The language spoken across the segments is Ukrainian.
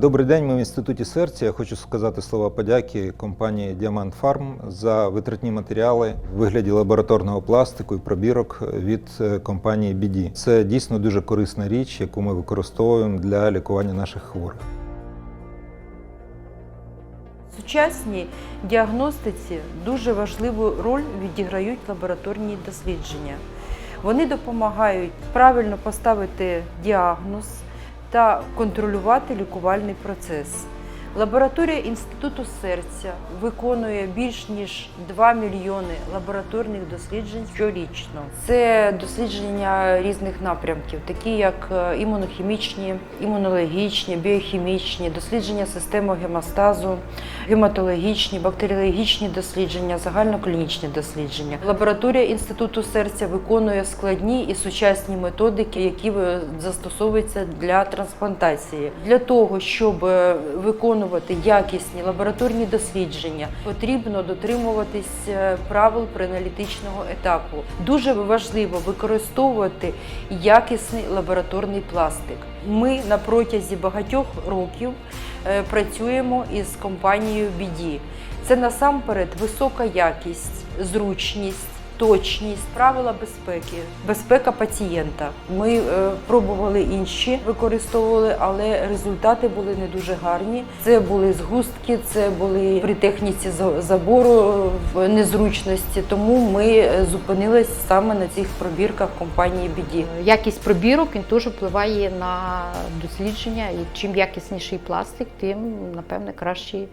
Добрий день. Ми в інституті серця. Я хочу сказати слова подяки компанії Діамант Фарм за витратні матеріали в вигляді лабораторного пластику і пробірок від е, компанії BD. Це дійсно дуже корисна річ, яку ми використовуємо для лікування наших хворих. Сучасній діагностиці дуже важливу роль відіграють лабораторні дослідження. Вони допомагають правильно поставити діагноз та контролювати лікувальний процес. Лабораторія Інституту серця виконує більш ніж 2 мільйони лабораторних досліджень щорічно. Це дослідження різних напрямків, такі як е, імунохімічні, імунологічні, біохімічні, дослідження системи гемостазу, гематологічні, бактеріологічні дослідження, загальноклінічні дослідження. Лабораторія Інституту серця виконує складні і сучасні методики, які е, застосовуються для трансплантації. Для того, щоб е, виконувати якісні лабораторні дослідження, потрібно дотримуватись е, правил преаналітичного етапу. Дуже важливо використовувати якісний лабораторний пластик. Ми на протязі багатьох років працюємо із компанією BD. Це насамперед висока якість, зручність. Точність, правила безпеки, безпека пацієнта. Ми е, пробували інші, використовували, але результати були не дуже гарні. Це були згустки, це були при техніці за- забору е, в незручності. Тому ми е, зупинились саме на цих пробірках компанії BD. Якість пробірок він теж впливає на дослідження. І чим якісніший пластик, тим напевне кращі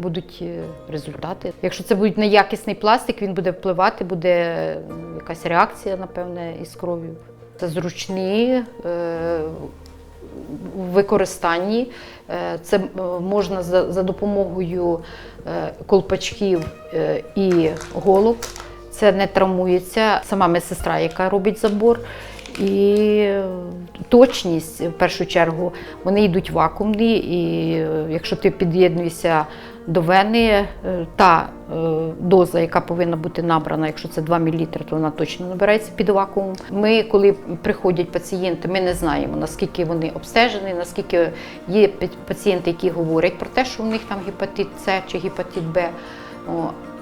будуть е, результати. Якщо це буде неякісний пластик, він буде впливати, буде е, якась реакція, напевне, із кров'ю. Це зручні. е, в використанні Е, це е, можна за, допомогою е, колпачків е, і голок. Це не травмується сама медсестра, яка робить забор. І точність, в першу чергу, вони йдуть вакуумні, і е, якщо ти під'єднуєшся до вени, е, та е, доза, яка повинна бути набрана, якщо це 2 мл, то вона точно набирається під вакуум. Ми, коли приходять пацієнти, ми не знаємо, наскільки вони обстежені, наскільки є пацієнти, які говорять про те, що у них там гепатит С чи гепатит Б.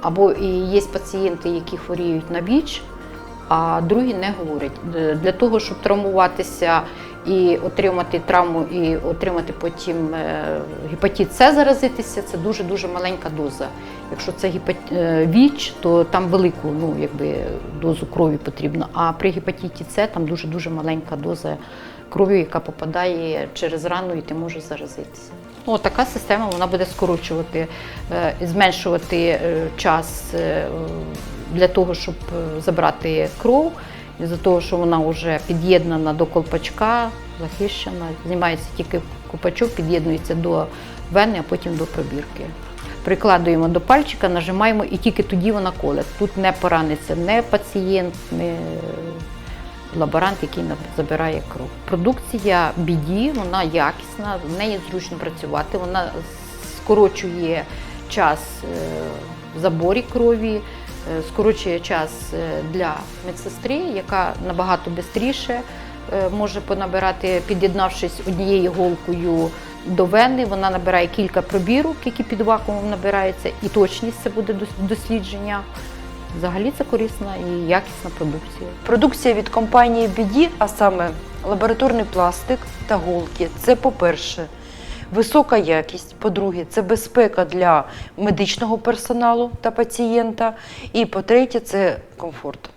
Або і є пацієнти, які хворіють на ВІЧ, а другі не говорять. Для того, щоб травмуватися і отримати травму, і отримати потім е, гепатит С заразитися, це дуже-дуже маленька доза. Якщо це е, ВІЧ, то там велику ну, якби, дозу крові потрібно. А при гепатиті С там дуже-дуже маленька доза крові, яка попадає через рану, і ти можеш заразитися. Ну, така система вона буде скорочувати, е, зменшувати час для того, щоб забрати кров, з-за того, що вона вже під'єднана до колпачка, захищена, знімається тільки колпачок, під'єднується до вени, а потім до пробірки. Прикладуємо до пальчика, нажимаємо і тільки тоді вона коле. Тут не пораниться не пацієнт, не лаборант, який забирає кров. Продукція BD, вона якісна, в неї зручно працювати, вона скорочує час е, в заборі крові, е, скорочує час е, для медсестри, яка набагато швидше може понабирати, під'єднавшись однією голкою до вени, вона набирає кілька пробірок, які під вакуумом набираються, і точність це буде дослідження. Взагалі це корисна і якісна продукція. Продукція від компанії BD, а саме лабораторний пластик та голки, це по-перше, висока якість, по-друге, це безпека для медичного персоналу та пацієнта. І по-третє, це комфорт.